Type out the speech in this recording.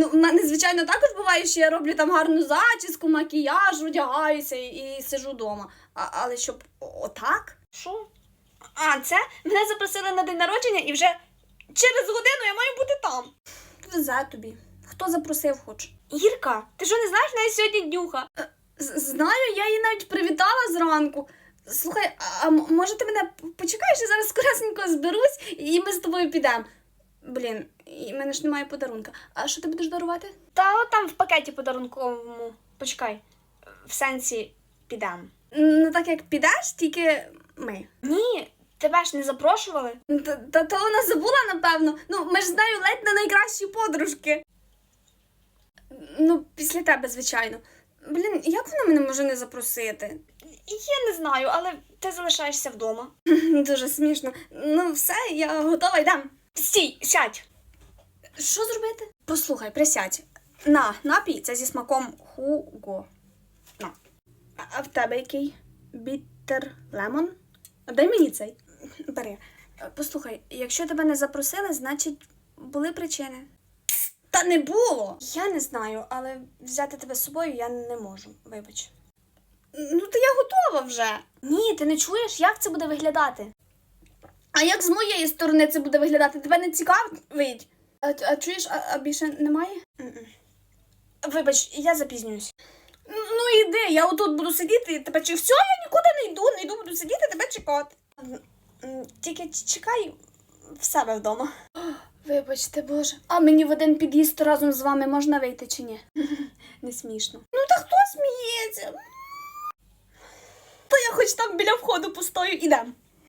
Ну, в мене, звичайно, також буває, що я роблю там гарну зачіску, макіяж, одягаюся і, і сижу вдома. А, але щоб отак? Що? А, це мене запросили на день народження і вже через годину я маю бути там. Везе тобі. Хто запросив хоч? Ірка, ти що не знаєш, навіть сьогодні днюха? Знаю, я її навіть привітала зранку. Слухай, а може ти мене почекаєш, я зараз скоресенько зберусь і ми з тобою підемо. Блін, і в мене ж немає подарунка. А що ти будеш дарувати? Та от там в пакеті подарунковому. Почекай. В сенсі підемо. Ну так як підеш, тільки ми. Ні, тебе ж не запрошували. Та, та то вона забула, напевно. Ну, ми ж з нею ледь не найкращі подружки. Ну, після тебе, звичайно. Блін, як вона мене може не запросити? Я не знаю, але ти залишаєшся вдома. Дуже смішно. Ну, все, я готова, йдемо. Стій, сядь. Що зробити? Послухай, присядь. На, напій, це зі смаком хуго. На. А, в тебе який? Біттер лемон? Дай мені цей. Бери. Послухай, якщо тебе не запросили, значить були причини. Та не було. Я не знаю, але взяти тебе з собою я не можу. Вибач. Ну, то я готова вже. Ні, ти не чуєш, як це буде виглядати? А як з моєї сторони це буде виглядати? Тебе не цікавить? А, а чуєш, а, а більше немає? Вибач, я запізнююсь. Ну іди, я отут буду сидіти і тебе чи все, я нікуди не йду, не йду, буду сидіти, тебе чекати. Тільки чекай в себе вдома. Вибачте, Боже. А мені в один під'їзд разом з вами можна вийти чи ні? Не смішно. Ну та хто сміється? То я хоч там біля входу постою, ідем.